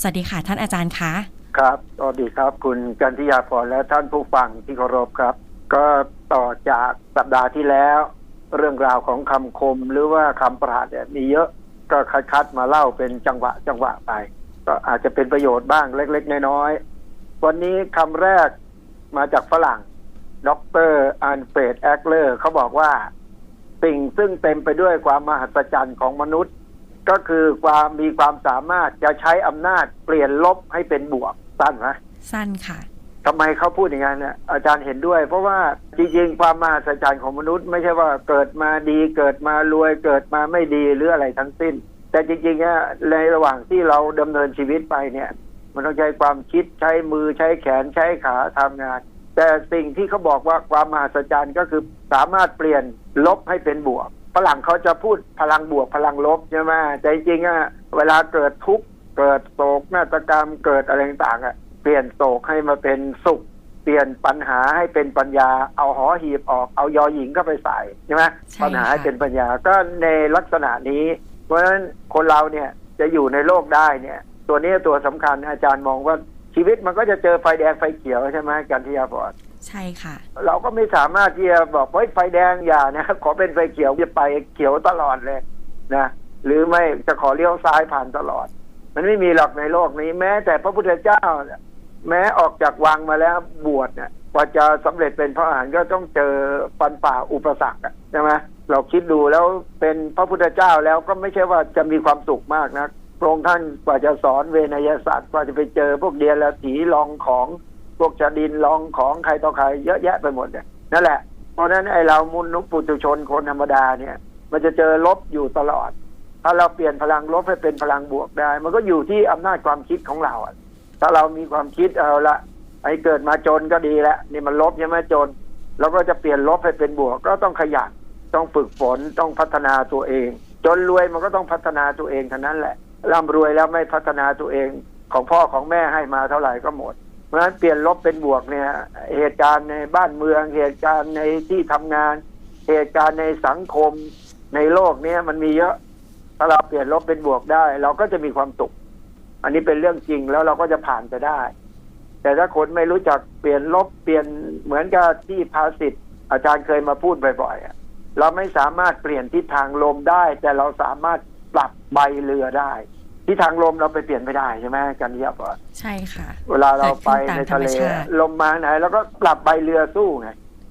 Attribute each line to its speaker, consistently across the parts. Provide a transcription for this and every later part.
Speaker 1: สวัสดีค่ะท่านอาจารย์คะ
Speaker 2: ครับสวัสดีครับ คุณกันทิยาพรและท่านผู้ฟังที่เคารพครับ ก็ต่อจากสัปดาห์ที่แล้ว เรื่องราวของคำคมหรือว่าคำปราชญ์เนี่ยมีเยอะก็คัดๆมาเล่าเป็นจังหวะจังหวะไป ก็อาจจะเป็นประโยชน์บ้างเล็ก ๆ น้อยๆวันนี้คำแรกมาจากฝรั่งดรอันเฟรดแอคเลอร์เขาบอกว่า สิ่งซึ่งเต็มไปด้วยความมหัศจรรย์ของมนุษย์ ก็คือความมีความสามารถจะใช้อำนาจเปลี่ยนลบให้เป็นบวกสั้นไหม
Speaker 1: สั้นค่ะ
Speaker 2: ทำไมเขาพูดอย่างนั้นเนี่ยอาจารย์เห็นด้วย เพราะว่าจริงๆ ความมหัศจรรย์ของมนุษย์ไม่ใช่ว่าเกิดมาดี เกิดมารวยเกิดมาไม่ดีหรืออะไรทั้งสิ้น แต่จริงๆเนี่ยในระหว่างที่เราดำเนินชีวิตไปเนี่ย มันต้องใช้ความคิดใช้มือใช้แขนใช้ขาทำงาน แต่สิ่งที่เขาบอกว่าความมหัศจรรย์ก็คือสามารถเปลี่ยนลบให้เป็นบวก ฝรั่งเขาจะพูดพลังบวกพลังลบใช่ไหมแต่จริงๆอะเวลาเกิดทุกข์เกิดโศกนาฏกรรมเกิดอะไรต่างๆอะเปลี่ยนโศกให้มาเป็นสุข เปลี่ยนปัญหาให้เป็นปัญญา เอาหอหีบออกเอายอหญิงเข้าไปใส่ใช่ไหม
Speaker 1: ใช่
Speaker 2: ปัญหาให้
Speaker 1: ค่ะ
Speaker 2: เป็นปัญญาก็ในลักษณะนี้ เพราะฉะนั้นคนเราเนี่ยจะอยู่ในโลกได้เนี่ย ตัวนี้ตัวสำคัญอาจารย์มองว่าชีวิตมันก็จะเจอไฟแดงไฟเขียวใช่ไหมกันที่ยาพร
Speaker 1: ใช่ค่ะ
Speaker 2: เราก็ไม่สามารถที่จะบอกเฮ้ยไฟแดงอย่านะขอเป็นไฟเขียวจะไปเขียวตลอดเลยนะหรือไม่จะขอเลี้ยวซ้ายผ่านตลอด มันไม่มีหรอกในโลกนี้ แม้แต่พระพุทธเจ้า แม้ออกจากวังมาแล้วบวชเนี่ยกว่าจะสำเร็จเป็นพระอรหันต์ก็ต้องเจอฟันฝ่าอุปสรรคอะใช่ไหมเราคิดดูแล้วเป็นพระพุทธเจ้าแล้วก็ไม่ใช่ว่าจะมีความสุขมากนะพระองค์ท่านกว่าจะสอนเวนยศาสตร์กว่าจะไปเจอพวกเดียรถีลองของ พวกชาดินลองของใครต่อใครเยอะแยะไปหมดเนี่ยนั่นแหละ เพราะนั้นไอ้เรามุนุปุถุชนคนธรรมดาเนี่ย มันจะเจอลบอยู่ตลอด ถ้าเราเปลี่ยนพลังลบให้เป็นพลังบวกได้ มันก็อยู่ที่อำนาจความคิดของเราอะถ้าเรามีความคิดเอาละไอ้เกิดมาจนก็ดีแล้วนี่มันลบใช่ไหมจนเราก็จะเปลี่ยนลบให้เป็นบวก ก็ต้องขยันต้องฝึกฝนต้องพัฒนาตัวเอง จนรวยมันก็ต้องพัฒนาตัวเองเท่านั้นแหละร่ำรวยแล้วไม่พัฒนาตัวเองของพ่อของแม่ให้มาเท่าไหร่ก็หมด ราะฉะนั้นเปลี่ยนลบเป็นบวกเนี่ย เหตุการณ์ในบ้านเมือง เหตุการณ์ในที่ทำงาน เหตุการณ์ในสังคมในโลกเนี้ยมันมีเยอะ ถ้าเราเปลี่ยนลบเป็นบวกได้ เราก็จะมีความสุข อันนี้เป็นเรื่องจริงแล้วเราก็จะผ่านไปได้ แต่ถ้าคนไม่รู้จักเปลี่ยนลบเปลี่ยนเหมือนกับที่ภาษิตอาจารย์เคยมาพูดบ่อยๆเราไม่สามารถเปลี่ยนทิศทางลมได้ แต่เราสามารถปรับใบเรือได้ ทิศทางลมเราไปเปลี่ยนไม่ได้ใช่ไหมกันเยียบอะ
Speaker 1: ใช่ค่ะ
Speaker 2: เวลาเราไปในทะเล
Speaker 1: เกิดขึ้นตามธรรมชาติ
Speaker 2: ลมมาไหนเราก็ปรับใบเรือสู้ไง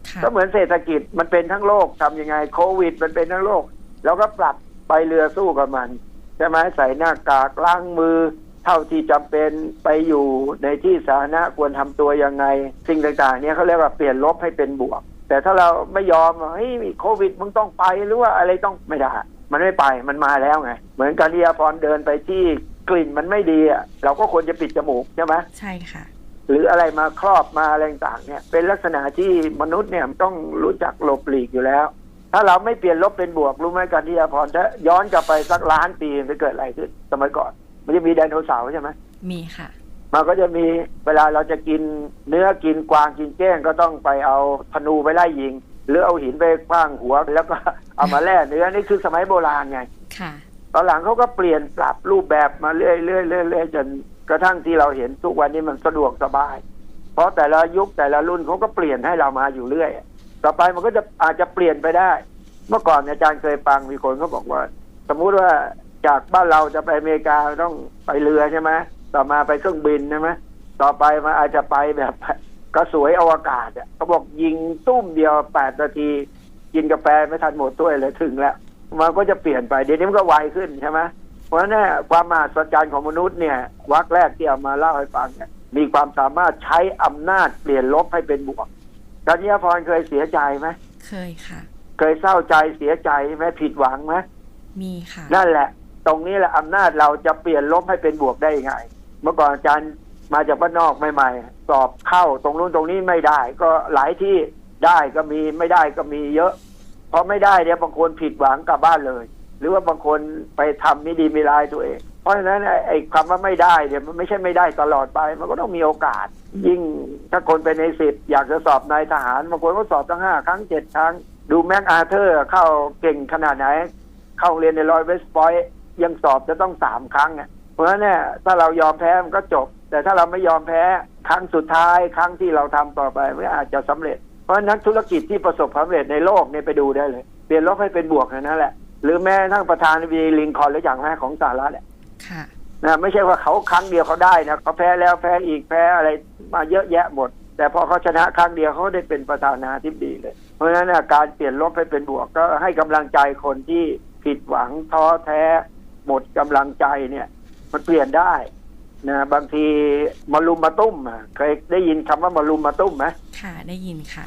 Speaker 1: ค่ะ
Speaker 2: ก็เหมือนเศรษฐกิจมันเป็นทั้งโลกทำยังไงโควิด มันเป็นทั้งโลกเราก็ปรับใบเรือสู้กับมันใช่ไหมใส่หน้ากากล้างมือ เท่าที่จำเป็นไปอยู่ในที่สาธารณะควรทำตัวยังไง สิ่งต่าง ๆ เนี่ยเขาเรียกว่าเปลี่ยนลบให้เป็นบวก แต่ถ้าเราไม่ยอมว่าเฮ้ยโควิดมึงต้องไปหรือว่าอะไรต้องไม่ได้ มันไม่ไปมันมาแล้วไง เหมือนการที่อาพรเดินไปที่กลิ่นมันไม่ดีอะเราก็ควรจะปิดจมูกใช่ไหม
Speaker 1: ใช่ค่ะ
Speaker 2: หรืออะไรมาครอบมาอะไรต่างๆเนี่ย เป็นลักษณะที่มนุษย์เนี่ยต้องรู้จักหลบหลีกอยู่แล้ว ถ้าเราไม่เปลี่ยนลบเป็นบวกรู้ไหมการที่อาพรถ้าย้อนกลับไปสักล้านปีมันจะเกิดอะไรขึ้นสมัยก่อน มันจะมีไดโนเสาร์ใช่ไหม
Speaker 1: มีค่ะ
Speaker 2: มันก็จะมีเวลาเราจะกินเนื้อกินกวางกินแก้งก็ต้องไปเอาธนูไปไล่ยิง หรือเอาหินไปคว้างหัวแล้วก็เอามาแล่เนื้อนี่คือสมัยโบราณไง
Speaker 1: ค่ะ
Speaker 2: ตอนหลังเขาก็เปลี่ยนปรับรูปแบบมาเรื่อยๆเรื่อยๆเรื่อยๆจนกระทั่งที่เราเห็นทุกวันนี้มันสะดวกสบาย เพราะแต่ละยุคแต่ละรุ่นเขาก็เปลี่ยนให้เรามาอยู่เรื่อย ต่อไปมันก็จะอาจจะเปลี่ยนไปได้ เมื่อก่อนอาจารย์เคยฟังมีคนเขาบอกว่า สมมุติว่าจากบ้านเราจะไปอเมริกาต้องไปเรือใช่ไหมต่อมาไปเครื่องบินใช่ไหมต่อไปมันอาจจะไปแบบ กระสวยอวกาศอะเขาบอกยิงตุ้มเดียวแปดนาที กินกาแฟไม่ทันหมดถ้วยเลยถึงแล้ว มันก็จะเปลี่ยนไปเดี๋ยวนี้มันก็ไวขึ้นใช่ไหมเพราะฉะนั้นเนี่ยความมหัศจรรย์ของมนุษย์เนี่ยวักแรกที่เอามาเล่าให้ฟังเนี่ยมีความสามารถใช้อำนาจเปลี่ยนลบให้เป็นบวกกัญญาพรเคยเสียใจไหม
Speaker 1: เคยค่ะ
Speaker 2: เคยเศร้าใจเสียใจไหมผิดหวังไหม
Speaker 1: มีค่ะ
Speaker 2: นั่นแหละ ตรงนี้แหละอำนาจเราจะเปลี่ยนลบให้เป็นบวกได้ยังไง เมื่อก่อนอาจารย์มาจากบ้านนอกใหม่ๆ สอบเข้าตรงนู้นตรงนี้ไม่ได้ ก็หลายที่ได้ก็มีไม่ได้ก็มีเยอะพอไม่ได้เนี่ยบางคนผิดหวังกลับบ้านเลย หรือว่าบางคนไปทำไม่ดีไม่ร้ายตัวเอง เพราะฉะนั้นไอ้คำว่าไม่ได้เนี่ยมันไม่ใช่ไม่ได้ตลอดไป มันก็ต้องมีโอกาส ยิ่งถ้าคนเป็นในสิบอยากจะสอบนายทหารบางคนก็สอบตั้งห้าครั้งเจ็ดครั้ง ดูแม็กอาเธอร์เข้าเก่งขนาดไหน เข้าเรียนในรอยเวสต์พอยต์ยังสอบจะต้องสามครั้งอะเพราะฉะนั้นเนี่ยถ้าเรายอมแพ้มันก็จบ แต่ถ้าเราไม่ยอมแพ้ครั้งสุดท้ายครั้งที่เราทำต่อไปไม่อาจจะสำเร็จ เพราะฉะนั้นนักธุรกิจที่ประสบความสำเร็จในโลกเนี่ยไปดูได้เลย เปลี่ยนลบให้เป็นบวกนั่นแหละ หรือแม้ทั้งประธานาธิบดีลิงคอล์นหรืออย่างแม่ของสหรัฐเนี่ย
Speaker 1: ค่ะ
Speaker 2: นะไม่ใช่ว่าเขาครั้งเดียวเขาได้นะเขาแพ้แล้วแพ้อีกแพ้อะไรมาเยอะแยะหมด แต่พอเขาชนะครั้งเดียวเขาได้เป็นประธานาธิบดีเลย เพราะฉะนั้นน่ะการเปลี่ยนลบให้เป็นบวกก็ให้กำลังใจคนที่ผิดหวังท้อแท้ หมดกำลังใจเนี่ย มันเปลี่ยนได้ นะบางทีมารุมมาตุ้มอะเคยได้ยินคำว่ามารุมมาตุ้มไหม
Speaker 1: ค่ะ ได้ยินค่ะ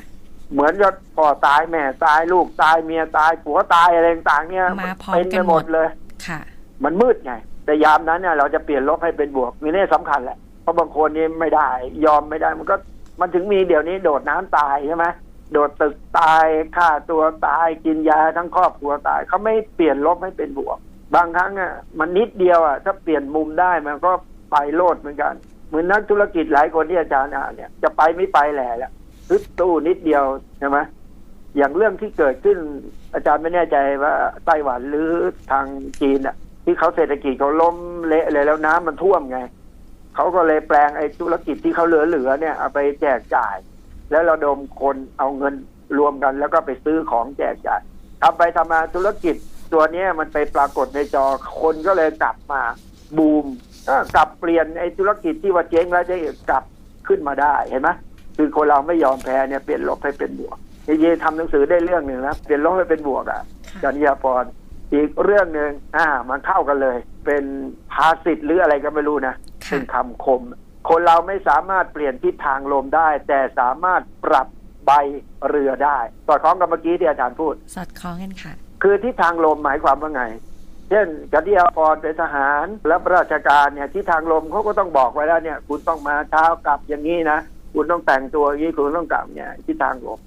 Speaker 2: เหมือนกับพ่อตายแม่ตายลูกตายเมียตายผัวตายอะไรต่างๆเนี่ย
Speaker 1: มาพร้อม
Speaker 2: เป็น
Speaker 1: กั
Speaker 2: ไป
Speaker 1: น
Speaker 2: ห
Speaker 1: ห
Speaker 2: ม
Speaker 1: ม
Speaker 2: ด
Speaker 1: ด
Speaker 2: เลย
Speaker 1: ค่ะ
Speaker 2: มันมืดไง แต่ยามนั้นเนี่ยเราจะเปลี่ยนลบให้เป็นบวกนี่นี่สำคัญแหละเพราะบางคนนี่ไม่ได้ ยอมไม่ได้มันก็มันถึงมีเดี๋ยวนี้โดดน้ำตายใช่ไหมโดดตึกตายฆ่าตัวตายกินยาทั้งครอบครัวตายเขาไม่เปลี่ยนลบให้เป็นบวก บางครั้งอะมันนิดเดียวอะถ้าเปลี่ยนมุมได้มันก็ ไปโลดเหมือนกัน เหมือนนักธุรกิจหลายคนที่อาจารย์อ่านเนี่ยจะไปไม่ไปแหละแล้วฮึดตู้นิดเดียวใช่ไหมอย่างเรื่องที่เกิดขึ้นอาจารย์ไม่แน่ใจว่าไต้หวันหรือทางจีนอะ ที่เขาเศรษฐกิจเขาล้มเละเลยแล้วน้ำมันท่วมไงเขาก็เลยแปลงไอ้ธุรกิจที่เขาเหลือๆเนี่ยเอาไปแจกจ่าย แล้วเระดมคนเอาเงินรวมกัน แล้วก็ไปซื้อของแจกจ่ายทำไปทำมาธุรกิจตัวเนี้ยมันไปปรากฏในจอคนก็เลยกลับมาบูม ก็กลับเปลี่ยนไอ้ธุรกิจที่ว่าเจ๊งแล้วจะกลับขึ้นมาได้เห็นไหมคือคนเราไม่ยอมแพ้เนี่ยเปลี่ยนลบให้เป็นบวกเยทำหนังสือได้เรื่องหนึ่งนะเปลี่ยนลบให้เป็นบวกอะ
Speaker 1: ค่ะ
Speaker 2: จันยาพรอีกเรื่องหนึ่งอ่า มันเข้ากันเลย เป็นภาษิตหรืออะไรก็ไม่รู้นะ
Speaker 1: ค่ะ
Speaker 2: เป็นคำคม คนเราไม่สามารถเปลี่ยนทิศทางลมได้ แต่สามารถปรับใบเรือได้สอดคล้องกับเมื่อกี้ที่อาจารย์พูด
Speaker 1: สอดคล้องกันค่ะ
Speaker 2: คือทิศทางลมหมายความว่าไง เช่นจันยาพรเป็นทหารและราชการเนี่ยทิศทางลมเขาก็ต้องบอกไว้แล้วเนี่ย คุณต้องมาเช้ากลับอย่างนี้นะคุณต้องแต่งตัวอย่างนี้คุณต้องกลับเนี่ยทิศทางลม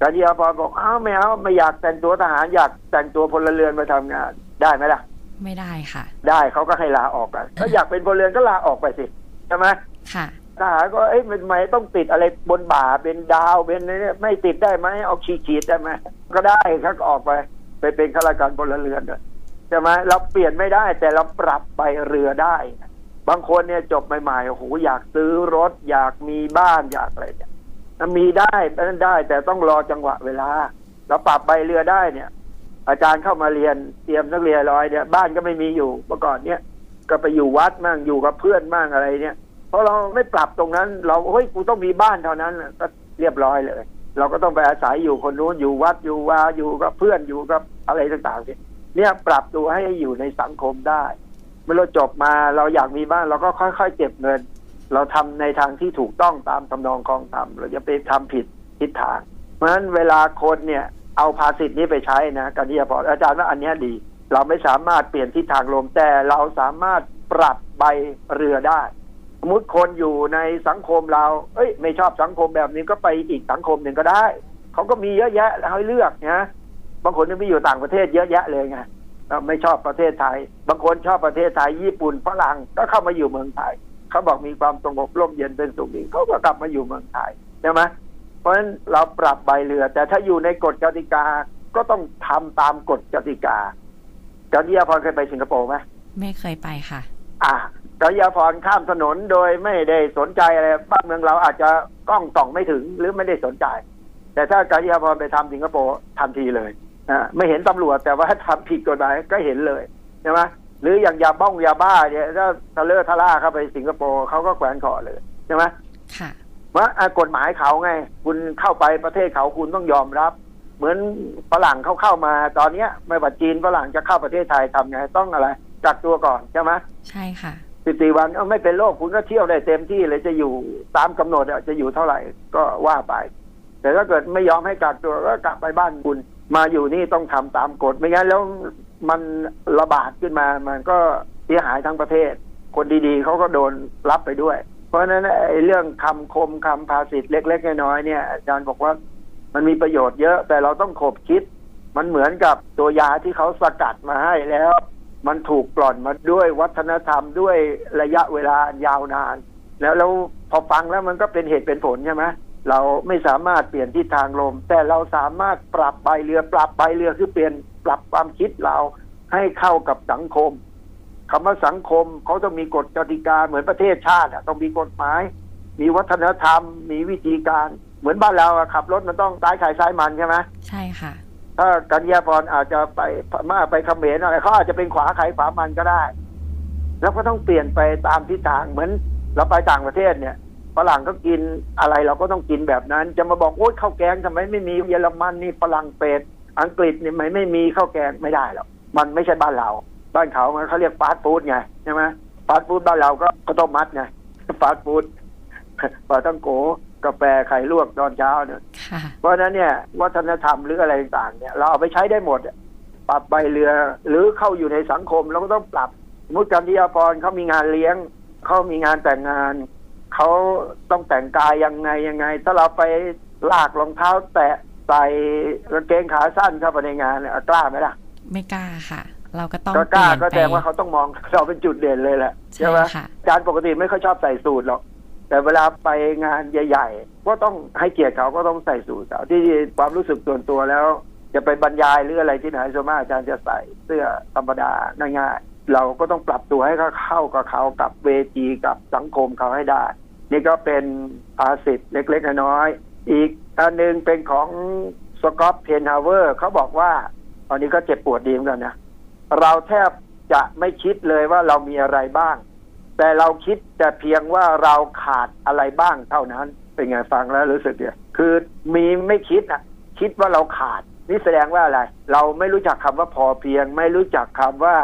Speaker 2: จันยาพรบอกอ้าวไม่เอาไม่อยากแต่งตัวทหารอยากแต่งตัวพลเรือนมาทำงานได้ไหมล่ะ
Speaker 1: ไม่ได้ค่ะ
Speaker 2: ได้เขาก็ให้ลาออกกันถ้าอยากเป็นพลเรือนก็ลาออกไปสิใช่ไหม
Speaker 1: ค่ะ
Speaker 2: ทหารก็เอ้ยมันทำไมต้องติดอะไรบนบ่าเป็นดาวเป็นอะไรเนี่ยไม่ติดได้ไหมเอาขีดขีดๆได้ไหมก็ได้เขาก็ออกไป ไปเป็นข้าราชการพลเรือนด้วย ใช่ไหมเราเปลี่ยนไม่ได้แต่เราปรับใบเรือได้ บางคนเนี่ยจบใหม่ๆโอ้โหอยากซื้อรถ อยากมีบ้านอยากอะไรเนี่ยมีได้นั่นได้ แต่ต้องรอจังหวะเวลา เราปรับใบเรือได้เนี่ย อาจารย์เข้ามาเรียนเตรียมนักเรียนร้อยเนี่ย บ้านก็ไม่มีอยู่เมื่อก่อนเนี่ยก็ไปอยู่วัดมั่งอยู่กับเพื่อนมั่งอะไรเนี่ยเพราะเราไม่ปรับตรงนั้น เราเฮ้ยกูต้องมีบ้านเท่านั้นก็เรียบร้อยเลย เราก็ต้องไปอาศัยอยู่คนนู้นอยู่วัดอยู่วาอยู่กับเพื่อนอยู่กับอะไรต่างๆเนี่ย เนี่ยปรับตัวให้อยู่ในสังคมได้เมื่อเราจบมาเราอยากมีบ้านเราก็ค่อยๆเก็บเงิน เราทำในทางที่ถูกต้องตามทำนองคลองธรรมเราจะไปทำผิดทิศทาง เพราะฉะนั้นเวลาคนเนี่ยเอาภาษิตนี้ไปใช้นะการที่จะพออาจารย์ว่าอันนี้ดี เราไม่สามารถเปลี่ยนทิศทางลมแต่เราสามารถปรับใบเรือได้สมมติคนอยู่ในสังคมเรา เอ้ย ไม่ชอบสังคมแบบนี้ก็ไปอีกสังคมหนึ่งก็ได้ เขาก็มีเยอะแยะให้เลือกนะ บางคนนี่ไปอยู่ต่างประเทศเยอะแยะเลยไงเอ่อไม่ชอบประเทศไทย บางคนชอบประเทศไทยญี่ปุ่นฝรั่งก็เข้ามาอยู่เมืองไทยเขาบอกมีความสงบร่มเย็นเป็นสุขดีเขาก็กลับมาอยู่เมืองไทยใช่ไหมเพราะฉะนั้นเราปรับใบเรือ แต่ถ้าอยู่ในกฎกติกาก็ต้องทำตามกฎกติกาจารย์ยาพรเคยไปสิงคโปร์ไหม
Speaker 1: ไม่เคยไปค่ะ
Speaker 2: อ่าจริยาพรข้ามถนนโดยไม่ได้สนใจอะไรบ้านเมืองเราอาจจะกล้องส่องไม่ถึงหรือไม่ได้สนใจ แต่ถ้าจริยาพรไปทำสิงคโปร์ทันทีเลยอ่า ไม่เห็นตำรวจแต่ว่าทำผิดกฎหมายก็เห็นเลยใช่ไหมหรืออย่างยาบ้องยาบ้าเนี่ยถ้าทะเลอะทะล่าเข้าไปสิงคโปร์เขาก็แขวนคอเลยใช่ไหม
Speaker 1: ค่ะ
Speaker 2: ว่าอะกฎหมายเขาไง คุณเข้าไปประเทศเขาคุณต้องยอมรับ เหมือนฝรั่งเขาเข้ามาตอนเนี้ยไม่ว่าจีนฝรั่งจะเข้าประเทศไทยทำไงต้องอะไรกักตัวก่อนใช่ไหม
Speaker 1: ใช่ค่ะ
Speaker 2: สิบสี่วันเอาไม่เป็นโรคคุณก็เที่ยวได้เต็มที่เลยจะอยู่ตามกำหนดอะจะอยู่เท่าไหร่ก็ว่าไป แต่ถ้าเกิดไม่ยอมให้กักตัวก็กลับไปบ้านคุณ มาอยู่นี่ต้องทำตามกฎไม่งั้นแล้วมันระบาดขึ้นมา มันก็เสียหายทั้งประเทศ คนดีๆเขาก็โดนรับไปด้วย เพราะฉะนั้นไอ้เรื่องคำคมคำภาษิตเล็กๆน้อยๆเนี่ยอาจารย์บอกว่ามันมีประโยชน์เยอะ แต่เราต้องขบคิด มันเหมือนกับตัวยาที่เขาสกัดมาให้แล้ว มันถูกกล่อนมาด้วยวัฒนธรรมด้วยระยะเวลายาวนาน แล้วแล้วพอฟังแล้วมันก็เป็นเหตุเป็นผลใช่ไหม เราไม่สามารถเปลี่ยนทิศทางลม แต่เราสามารถปรับใบเรือปรับใบเรือคือเปลี่ยนปรับความคิดเราให้เข้ากับสังคมคำว่าสังคมเขาต้องมีกฎกติกาเหมือนประเทศชาติอะต้องมีกฎหมาย มีวัฒนธรรม มีวิธีการ เหมือนบ้านเราอะขับรถมันต้องซ้ายขายซ้ายมันใช่ไหม
Speaker 1: ใช่ค่ะ
Speaker 2: ถ้ากัญญาพรอาจจะไปพม่าไปเขมรอะไรเขาอาจจะเป็นขวาขายขวามันก็ได้ แล้วก็ต้องเปลี่ยนไปตามทิศทางเหมือนเราไปต่างประเทศเนี่ย ฝรั่งก็กินอะไรเราก็ต้องกินแบบนั้น จะมาบอกโอ๊ยข้าวแกงทำไมไม่มีเยอรมันนี่ฝรั่งเศสอังกฤษนี่ไม่ไม่มีข้าวแกงไม่ได้หรอกมันไม่ใช่บ้านเรา บ้านเขามันเขาเรียกฟาสต์ฟู้ดไงใช่ไหมฟาสต์ฟู้ดบ้านเราก็ข้าวต้มมัดไงฟาสต์ฟู้ดปลาตั้งโกกาแฟไข่ลวกตอนเช้าเนี่ย
Speaker 1: ค่ะ
Speaker 2: เพราะฉะนั้นเนี่ยวัฒนธรรมหรืออะไรต่างๆเนี่ย เราเอาไปใช้ได้หมดอะปรับใบเรือหรือเข้าอยู่ในสังคมเราก็ต้องปรับ สมมติการที่ยาพรเขามีงานเลี้ยงเขามีงานแต่งงาน เขาต้องแต่งกายยังไงยังไง ถ้าเราไปลากรองเท้า แตะใส่กางเกงขาสั้นเข้าไปในงานเนี่ยกล้าไหมล่ะ
Speaker 1: ไม่กล้าค่ะ เราก็ต้อง
Speaker 2: ก็กล้า
Speaker 1: เปลี่ยน
Speaker 2: ก็
Speaker 1: ไป
Speaker 2: แสดงว่าเขาต้องมองเราเป็นจุดเด่นเลยแหละ
Speaker 1: ใช่
Speaker 2: ไหม
Speaker 1: ค่ะ
Speaker 2: อาจารย์ปกติไม่ค่อยชอบใส่สูทหรอกแต่เวลาไปงานใหญ่ ๆ ก็ต้องให้เกียรติเขาก็ต้องใส่สูทเอาที่ความรู้สึกส่วนตัวแล้ว จะไปบรรยายหรืออะไรที่ไหนส่วนมากอาจารย์จะใส่เสื้อธรรมดาง่ายๆ เราก็ต้องปรับตัวให้เขาเข้ากับเขากับเวทีกับสังคมเขาให้ได้ นี่ก็เป็นภาษิตเล็กๆน้อยๆอีกอันหนึ่งเป็นของสกอตเพนฮาวเวอร์เขาบอกว่าตอนนี้ก็เจ็บปวดดีเหมือนกันนะเราแทบจะไม่คิดเลยว่าเรามีอะไรบ้าง แต่เราคิดแต่เพียงว่าเราขาดอะไรบ้างเท่านั้น เป็นไงฟังแล้วรู้สึกเนี่ยคือมีไม่คิดอะคิดว่าเราขาด นี่แสดงว่าอะไร เราไม่รู้จักคำว่าพอเพียง ไม่รู้จักคำว่า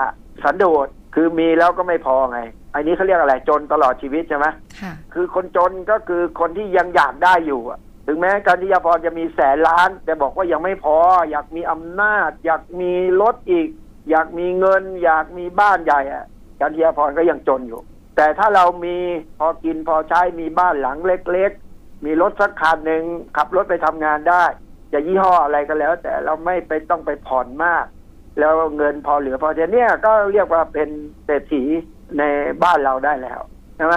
Speaker 2: สันโดษคือมีแล้วก็ไม่พอไงอันนี้เขาเรียกอะไรจนตลอดชีวิตใช่ไหม
Speaker 1: ค่ะ
Speaker 2: คือคนจนก็คือคนที่ยังอยากได้อยู่อะถึงแม้การที่ยาพรจะมีแสนล้าน แต่บอกว่ายังไม่พอ อยากมีอำนาจ อยากมีรถอีก อยากมีเงิน อยากมีบ้านใหญ่อะการที่ยาพรก็ยังจนอยู่ แต่ถ้าเรามีพอกินพอใช้มีบ้านหลังเล็ก ๆ มีรถสักคันหนึ่งขับรถไปทำงานได้ จะยี่ห้ออะไรก็แล้ว แต่เราไม่ไปต้องไปผ่อนมาก แล้วเงินพอเหลือพอเทียเนี่ยก็เรียกว่าเป็นเศรษฐีในบ้านเราได้แล้วใช่ไหม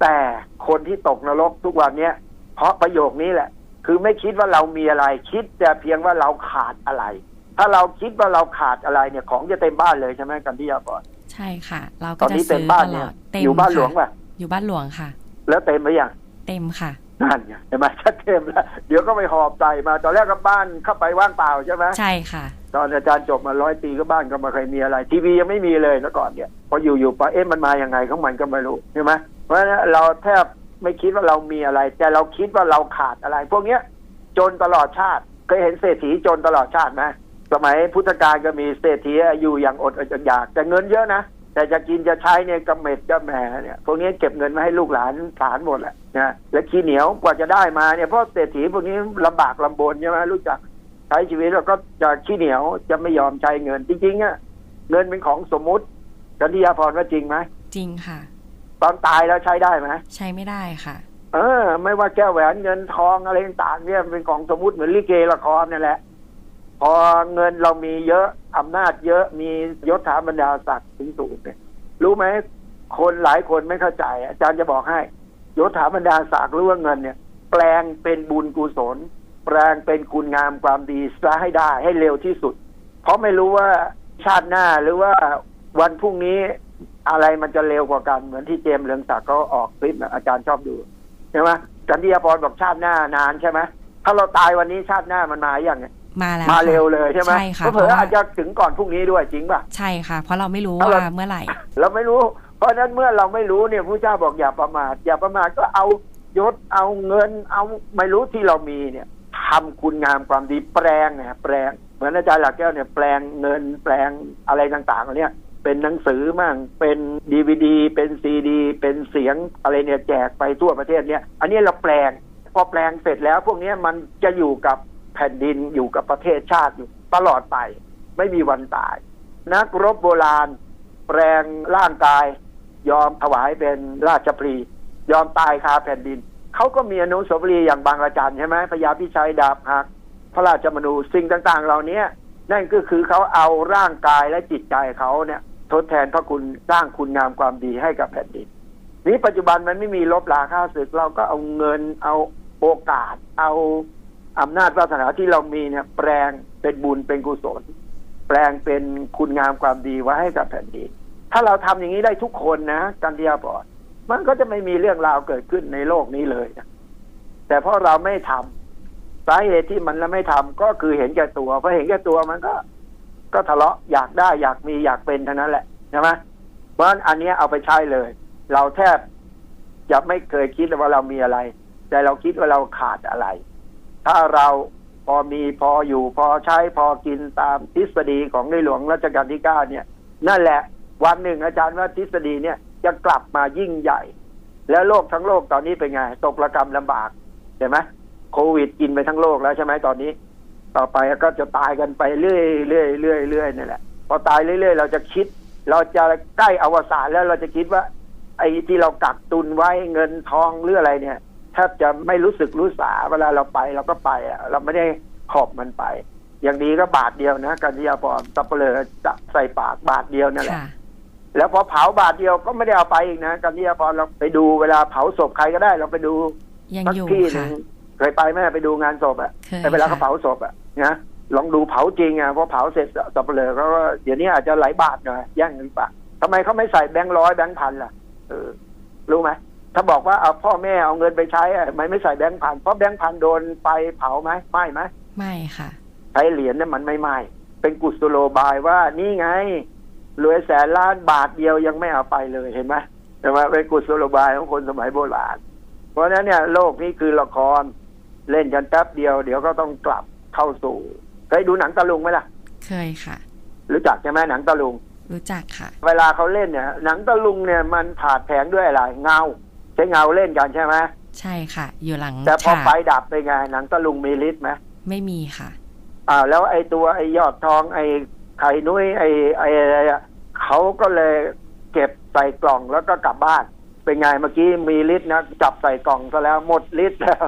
Speaker 2: แต่คนที่ตกนรกทุกวันเนี้ยเพราะประโยคนี้แหละ คือไม่คิดว่าเรามีอะไร คิดแต่เพียงว่าเราขาดอะไร ถ้าเราคิดว่าเราขาดอะไรเนี่ย ของจะเต็มบ้านเลยใช่ไหมกันที่ยาก่อน
Speaker 1: ใช่ค่ะ เรา
Speaker 2: ต
Speaker 1: ก็
Speaker 2: อน
Speaker 1: จะ
Speaker 2: นี้เต็
Speaker 1: ซื้
Speaker 2: ม
Speaker 1: อ
Speaker 2: บ้าน
Speaker 1: ตล
Speaker 2: เนี่
Speaker 1: อยดเต็ม
Speaker 2: อยู่บ้านหลวง
Speaker 1: ค่ะ
Speaker 2: ป่ะ
Speaker 1: อยู่บ้านหลวงค่ะ
Speaker 2: แล้วเต็มไหมยัง
Speaker 1: เต็มค่ะ
Speaker 2: นั่นไงเห็นไหมชัดเต็มแล้วเดี๋ยวก็ไปหอบใจมาตอนแรกก็บ้านเข้าไปว่างเปล่าใช่ไหม
Speaker 1: ใช่ค่ะ
Speaker 2: ตอนอาจารย์จบมาร้อยปีก็บ้านก็ไมาเคยมีอะไร ทีวียังไม่มีเลยแล้วก่อนเนี่ยพออยู่ๆไปเอ๊ะมันมาอย่างไงของมันก็ไม่รู้ใช่ไหมเพราะฉะนั้นเราแทบไม่คิดว่าเรามีอะไร แต่เราคิดว่าเราขาดอะไร พวกเนี้ยจนตลอดชาติเคยเห็นเศรษฐีจนตลอดชาติไหมสมัยพุทธกาลก็มีเศรษฐีอยู่อย่างอดอดอยากแต่เงินเยอะนะ แต่จะกินจะใช้เนี่ยกระเม็ดกระแหมเนี่ยพวกนี้เก็บเงินมาให้ลูกหลานสารหมดแหละนะและขี้เหนียวกว่าจะได้มาเนี่ยเพราะเศรษฐีพวกนี้ลำบากลำบนใช่ไหมรู้จักใช้ชีวิตแล้วก็จะขี้เหนียวจะไม่ยอมใช้เงินจริงๆอะเงินเป็นของสมมุติกันที่ยาพรว่าจริงไหม
Speaker 1: จริงค่ะ
Speaker 2: ตอนตายแล้วใช้ได้ไหม
Speaker 1: ใช้ไม่ได้ค่ะ
Speaker 2: เออ ไม่ว่าแก้วแหวนเงินทองอะไรต่างๆเนี่ยมันเป็นของสมมุติเหมือนลิเกละครนี่แหละ พอเงินเรามีเยอะ อำนาจเยอะมียศถาบรรดาศักดิ์ถึงสูงเนี่ยรู้ไหมคนหลายคนไม่เข้าใจ อาจารย์จะบอกให้ยศถาบรรดาศักดิ์หรือว่าเงินเนี่ย แปลงเป็นบุญกุศล แปลงเป็นคุณงามความดีซะให้ได้ให้เร็วที่สุด เพราะไม่รู้ว่าชาติหน้าหรือว่าวันพรุ่งนี้อะไรมันจะเร็วกว่ากันเหมือนที่เจมส์เรืองศักดิ์เขาออกคลิปอาจารย์ชอบดูใช่ไหมจันทียพรบอกชาติหน้านานใช่ไหมถ้าเราตายวันนี้ชาติหน้ามันมาอย่างไง
Speaker 1: มาแล้ว
Speaker 2: มา
Speaker 1: ค่ะ
Speaker 2: เร็วเลยใช่ไหม
Speaker 1: ใช่ค่ะ
Speaker 2: เผ
Speaker 1: เพ
Speaker 2: ลอ
Speaker 1: ราะ
Speaker 2: ๆ
Speaker 1: ว่า
Speaker 2: อาจจะถึงก่อนพรุ่งนี้ด้วยจริงป่ะ
Speaker 1: ใช่ค่ะ เพราะเราไม่รู้
Speaker 2: เอา
Speaker 1: ว่า
Speaker 2: ละ
Speaker 1: เมื่อไหร่
Speaker 2: เราไม่รู้ เพราะฉะนั้นเมื่อเราไม่รู้เนี่ยพระเจ้าบอกอย่าประมาทอย่าประมาทก็เอายศเอาเงิน เอาไม่รู้ที่เรามีเนี่ยทำคุณงามความดีแปลงเนี่ยแปลงเหมือนอาจารย์หลักแก้วเนี่ยแปลงเงินแปลงอะไรต่างๆเหล่าเนี่ยเป็นหนังสือมั่งเป็นดีวดีเป็นซีดี เป็นเสียงอะไรเนี่ยแจกไปทั่วประเทศเนี่ย อันนี้เราแปลงพอแปลงเสร็จแล้วพวกเนี้ยมันจะอยู่กับ แผ่นดินอยู่กับประเทศชาติอยู่ตลอดไป ไม่มีวันตาย นักรบโบราณ แปลงร่างกาย ยอมถวายเป็นราชพลียอมตายคาแผ่นดิน เขาก็มีอนุสาวรีย์อย่างบางระจันใช่ไหมพญาพิชัยดาบหักพระราชมนูสิ่งต่าง ๆ เหล่านี้นั่นก็คือเขาเอาร่างกายและจิตใจเขาเนี่ย ทดแทนพระคุณสร้างคุณงามความดีให้กับแผ่นดินนี้ปัจจุบันมันไม่มีลบลาค่าศึกเราก็เอาเงินเอาโอกาส เอา อำนาจวาสนาที่เรามีเนี่ย แปลงเป็นบุญเป็นกุศล แปลงเป็นคุณงามความดีไว้ให้กับแผ่นดินถ้าเราทำอย่างนี้ได้ทุกคนนะกันเดียบอดมันก็จะไม่มีเรื่องราวเกิดขึ้นในโลกนี้เลยนะแต่เพราะเราไม่ทำสาเหตุที่มันไม่ทำก็คือเห็นแก่ตัวเพราะเห็นแก่ตัวมันก็ ก็ทะเลาะอยากได้อยากมีอยากเป็นเท่านั้นแหละใช่ไหมเพราะฉะนั้นอันนี้เอาไปใช้เลย เราแทบจะไม่เคยคิดว่าเรามีอะไร แต่เราคิดว่าเราขาดอะไร ถ้าเราพอมีพออยู่พอใช้พอกินตามทฤษฎีของในหลวงรัชกาลที่เก้าเนี่ย นั่นแหละ วันหนึ่งอาจารย์ว่าทฤษฎีเนี่ยจะกลับมายิ่งใหญ่ แล้วโลกทั้งโลกตอนนี้เป็นไง ตกระกรรมลำบากเห็นไหมโควิดกินไปทั้งโลกแล้วใช่ไหมตอนนี้ ต่อไปก็จะตายกันไปเรื่อยเรื่อยเรื่อยเรื่อยนี่แหละ พอตายเรื่อยๆเราจะคิด เราจะใกล้อวสานแล้วเราจะคิดว่า ไอ้ที่เรากักตุนไว้เงินทองหรืออะไรเนี่ย แทบจะไม่รู้สึกรู้สาเวลาเราไปเราก็ไปอะเราไม่ได้ขอบมันไป อย่างดีก็บาทเดียวนะกันยาพรตับเปลือจับใส่ปากบาทเดียวนั่นแหละ
Speaker 1: ค่ะ
Speaker 2: แล้วพอเผาบาทเดียวก็ไม่ได้เอาไปอีกนะกันยาพรเราไปดูเวลาเผาศพใครก็ได้ เราไปดู
Speaker 1: ยัง
Speaker 2: สัก
Speaker 1: อยู่
Speaker 2: ที่หนึ
Speaker 1: ค่ะ
Speaker 2: งเคยไปไหมไปดูงานศพอะ
Speaker 1: เคย
Speaker 2: แต่เวลาเขา
Speaker 1: ค่ะ
Speaker 2: เผาศพอะนะลองดูเผาจริงอะพอเผาเสร็จสับเปลือเขาก็เดี๋ยวนี้อาจจะหลายบาทหน่อยแย่งเงินปะทำไมเขาไม่ใส่แบงค์ร้อยแบงค์พันล่ะเออรู้ไหม ถ้าบอกว่าเอาพ่อแม่เอาเงินไปใช้อะทำไมไม่ใส่แบงค์พันเพราะแบงค์พันโดนไฟเผาไหมไหม้ไหม
Speaker 1: ไม่ค่ะ
Speaker 2: ใช้เหรียญเนี่ยมันไม่ไหม้เป็นกุศโลบายว่านี่ไงรวยแสนล้านบาทเดียวยังไม่เอาไปเลยเห็นไหมแต่ว่าเป็นกุศโลบายของคนสมัยโบราณ เพราะฉะนั้นเนี่ยโลกนี้คือละครเล่นกันแป๊บเดียวเดี๋ยวก็ต้องกลับเข้าสู่เคยดูหนังตะลุงไหมล่ะ
Speaker 1: เคยค่ะ
Speaker 2: รู้จักใช่ไหมหนังตะลุง
Speaker 1: รู้จักค่ะ
Speaker 2: เวลาเขาเล่นเนี่ย หนังตะลุงเนี่ยมันผาดแผงด้วยอะไรเงา ใช้เงาเล่นกันใช่ไหม
Speaker 1: ใช่ค่ะ อยู่หลัง
Speaker 2: แต่พอ
Speaker 1: ฉาก
Speaker 2: ไฟดับไปไงหนังตะลุงมีฤทธิ์ไหม
Speaker 1: ไม่มีค่ะ
Speaker 2: อ่าแล้วไอ้ตัวไอ้ยอดทองไอ้ไข่นุ้ยไอ้ไอ้อะไรอะเขาก็เลยเก็บใส่กล่องแล้วก็กลับบ้าน เป็นไงเมื่อกี้มีฤทธิ์นะจับใส่กล่องซะแล้วหมดฤทธิ์แล้ว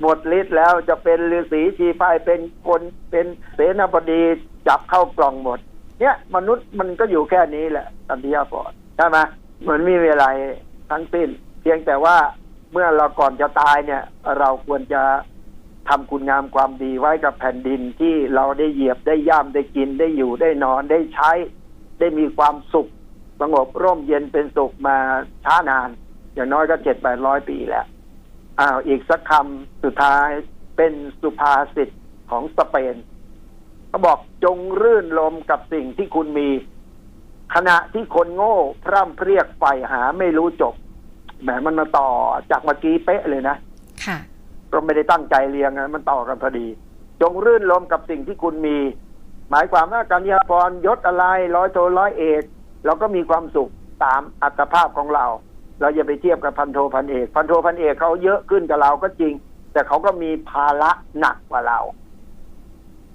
Speaker 2: หมดฤทธิ์แล้วจะเป็นฤาษีชีพายเป็นคนเป็นเสนาบดีจับเข้ากล่องหมด เนี่ยมนุษย์มันก็อยู่แค่นี้แหละตันทียาพอดใช่ไหมเหมือนไมมีอะไรทั้งสิ้น เพียงแต่ว่าเมื่อเราก่อนจะตายเนี่ย เราควรจะทำคุณงามความดีไว้กับแผ่นดินที่เราได้เหยียบได้ย่ำได้กินได้อยู่ได้นอนได้ใช้ ได้มีความสุขสงบร่มเย็นเป็นสุขมาช้านาน อย่างน้อยก็เจ็ดแปดร้อยปีแล้วอ้าวอีกสักคำสุดท้ายเป็นสุภาษิตของสเปนเขาบอกจงรื่นลมกับสิ่งที่คุณมี ขณะที่คนโง่พร่ำเพรียกใฝ่หาไม่รู้จบ แหมมันมาต่อจากเมื่อกี้เป๊ะเลยนะ
Speaker 1: ค่ะ
Speaker 2: ก็ไม่ได้ตั้งใจเรียงนะมันต่อกันพอดี จงรื่นลมกับสิ่งที่คุณมี หมายความว่าการยาพรยศอะไรร้อยโทร้อยเอกเราก็มีความสุขตามอัตภาพของเรา เราอย่าไปเทียบกับพันโทพันเอก พันโทพันเอกเขาเยอะขึ้นกับเราก็จริง แต่เขาก็มีภาระหนักกว่าเรา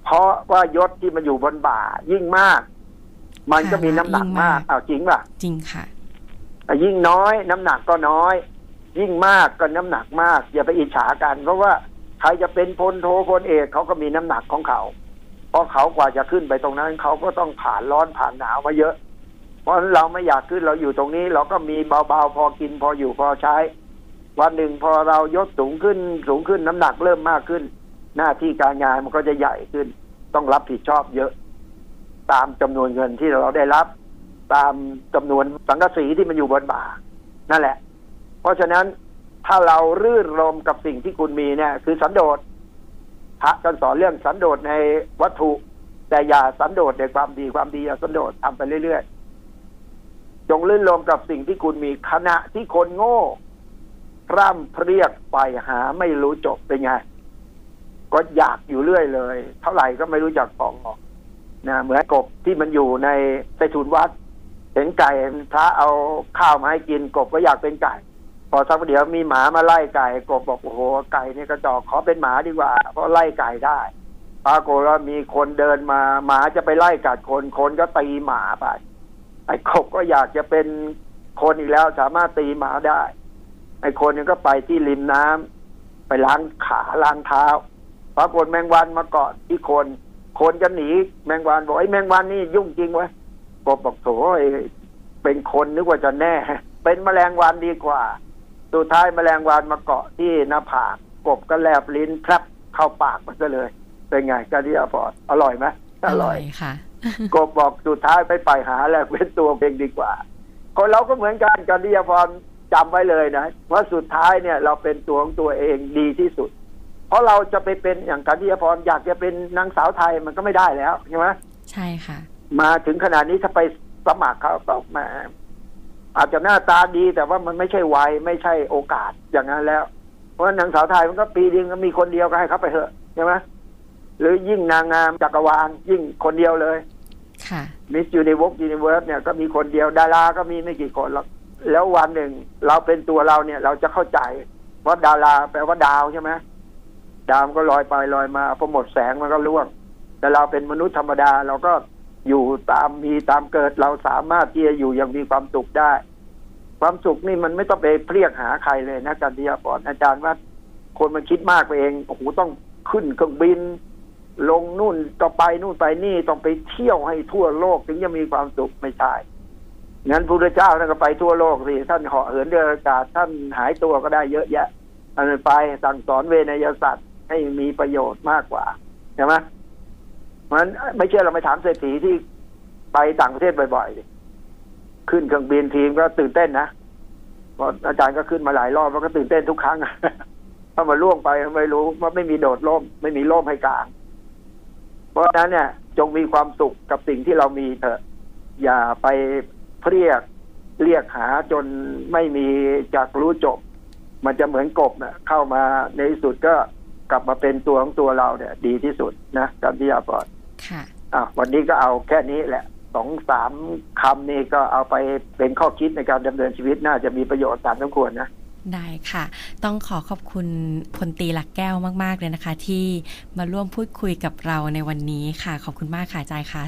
Speaker 2: เพราะว่ายศที่มันอยู่บนบ่ายิ่งมาก มันก็มีน้ำหนักมาก
Speaker 1: ยิ่งมาก
Speaker 2: อ้าวจริงป่ะ
Speaker 1: จริงค่ะ
Speaker 2: แต่ ยิ่งน้อยน้ำหนักก็น้อย ยิ่งมากก็น้ำหนักมาก อย่าไปอิจฉากัน เพราะว่าใครจะเป็นพลโทพลเอกเขาก็มีน้ำหนักของเขาเพราะเขากว่าจะขึ้นไปตรงนั้นเขาก็ต้องผ่านร้อนผ่านหนาวมาเยอะ เพราะเราไม่อยากขึ้นเราอยู่ตรงนี้ เราก็มีเบาๆพอกินพออยู่พอใช้ วันหนึ่งพอเรายศสูงขึ้นสูงขึ้นน้ำหนักเริ่มมากขึ้น หน้าที่การงานมันก็จะใหญ่ขึ้น ต้องรับผิดชอบเยอะ ตามจำนวนเงินที่เราได้รับ ตามจำนวนสังกะสีที่มันอยู่บนบ่า นั่นแหละ เพราะฉะนั้นถ้าเรารื่นรมกับสิ่งที่คุณมีเนี่ย คือสันโดษพระท่านสอนเรื่องสันโดษในวัตถุ แต่อย่าสันโดษในความดีความดีอย่าสันโดษทำไปเรื่อยๆจงลื่นลมกับสิ่งที่คุณมีขณะที่คนโง่พร่ำเพรียกไปหาไม่รู้จบเป็นไงก็อยากอยู่เรื่อยเลย เท่าไหร่ก็ไม่รู้จักพองหรอกนะเหมือนกบที่มันอยู่ในใต้ถุนวัด ห็นไก่พระเอาข้าวมาให้กินกบก็อยากเป็นไก่ พอสักเดี๋ยวมีหมามาไล่ไก่ กบบอกโอ้โหไก่นี่กระจอกขอเป็นหมาดีกว่า เพราะไล่ไก่ได้ปรากฏว่ามีคนเดินมาหมาจะไปไล่กัดคนคนก็ตีหมาไปไอ้กบก็อยากจะเป็นคนอีกแล้วสามารถตีหมาได้ไอ้คนนึงก็ไปที่ริมน้ำไปล้างขาล้างเท้าปรากฏแมงวันมาเกาะที่คน คนจะหนีแมงวันบอกไอ้แมงวันนี่ยุ่งจริงเว้ย กบบอกโถไอ้เป็นคนนึกว่าจะแน่ เป็นแมลงวันดีกว่า สุดท้ายแมลงวันมาเกาะที่หน้าผากกบก็แลบลิ้นแพรบเข้าปากมันก็เลย เป็นไงกะทิอาพอดอร่อยไหมอร่อย
Speaker 1: ค่ะ
Speaker 2: กบบอกสุดท้ายไปไปหาแหละเป็นตัวเองดีกว่า คนเราก็เหมือนกันกันที่พรจำไว้เลยนะว่าสุดท้ายเนี่ย เราเป็นตัวของตัวเองดีที่สุด เพราะเราจะไปเป็นอย่างกันที่พรอยากจะเป็นนางสาวไทยมันก็ไม่ได้แล้วใช่ไหม
Speaker 1: ใช่ค่ะ
Speaker 2: มาถึงขนาดนี้ถ้าไปสมัครเขาก็แหมาอาจจะหน้าตาดีแต่ว่ามันไม่ใช่วัยไม่ใช่โอกาสอย่างนั้นแล้ว เพราะฉะนั้นนางสาวไทยมันก็ปีเดียวก็มีคนเดียวก็ให้เขาไปเถอะใช่ไหมหรือยิ่งนางงามจักรวาลยิ่งคนเดียวเลย
Speaker 1: ค่ะ
Speaker 2: มิสยูนิวกยูนิเวิร์สเนี่ยก็มีคนเดียวดาราก็มีไม่กี่คนหรอกแล้ววันหนึ่งเราเป็นตัวเราเนี่ย เราจะเข้าใจว่าดาราแปลว่าดาวใช่ไหมดาวมันก็ลอยไปลอยมาพอหมดแสงมันก็ร่วง แต่เราเป็นมนุษย์ธรรมดา เราก็ อยู่ตามมีตามเกิดเราสามารถที่จะอยู่อย่างมีความสุขได้ ความสุขนี่มันไม่ต้องไปเพรียกหาใครเลยนะการที่ปอนอาจารย์ว่า คนมันคิดมากไปเองโอ้โหต้องขึ้นเครื่องบิน ลงนู่นต้อไปนู่นไปนี่ต้องไปเที่ยวให้ทั่วโลกถึงจะมีความสุขไม่ใช่งั้นพระพุทธเจ้าท่านก็ไปทั่วโลกสิท่านเหาะเหินเดินอากาศท่านหายตัวก็ได้เยอะแยะท่านไปสั่งสอนเวนยศาสตร์ให้มีประโยชน์มากกว่าใช่ไหม เพราะฉะนั้นไม่เชื่อเราไปถามเศรษฐีที่ไปต่างประเทศบ่อยๆ ขึ้นเครื่องบินทีมก็ตื่นเต้นนะพราะอาจารย์ก็ขึ้นมาหลายรอบแล้วก็ตื่นเต้นทุกครั้งถ้ามาล่วงไปไม่รู้ว่าไม่มีโดดร่ม ไม่มีร่มให้กลาง เพราะฉะนั้นเนี่ย จงมีความสุขกับสิ่งที่เรามีเถอะ อย่าไปเรียกเรียกหาจนไม่มีจากรู้จบ มันจะเหมือนกบนะเข้ามาในที่สุดก็กลับมาเป็นตัวของตัวเราเนี่ย ดีที่สุดนะกับที่อาปอด
Speaker 1: ค่ะ
Speaker 2: อะวันนี้ก็เอาแค่นี้แหละสองสามคำนี้ก็เอาไปเป็นข้อคิดในการดำเนินชีวิตน่าจะมีประโยชน์ตามสมควรนะ
Speaker 1: ได้ค่ะ ต้องขอขอบคุณพลตรีหลักแก้วมาก ๆ เลยนะคะ ที่มาร่วมพูดคุยกับเราในวันนี้ค่ะ ขอบคุณมากค่ะอาจารย์คะ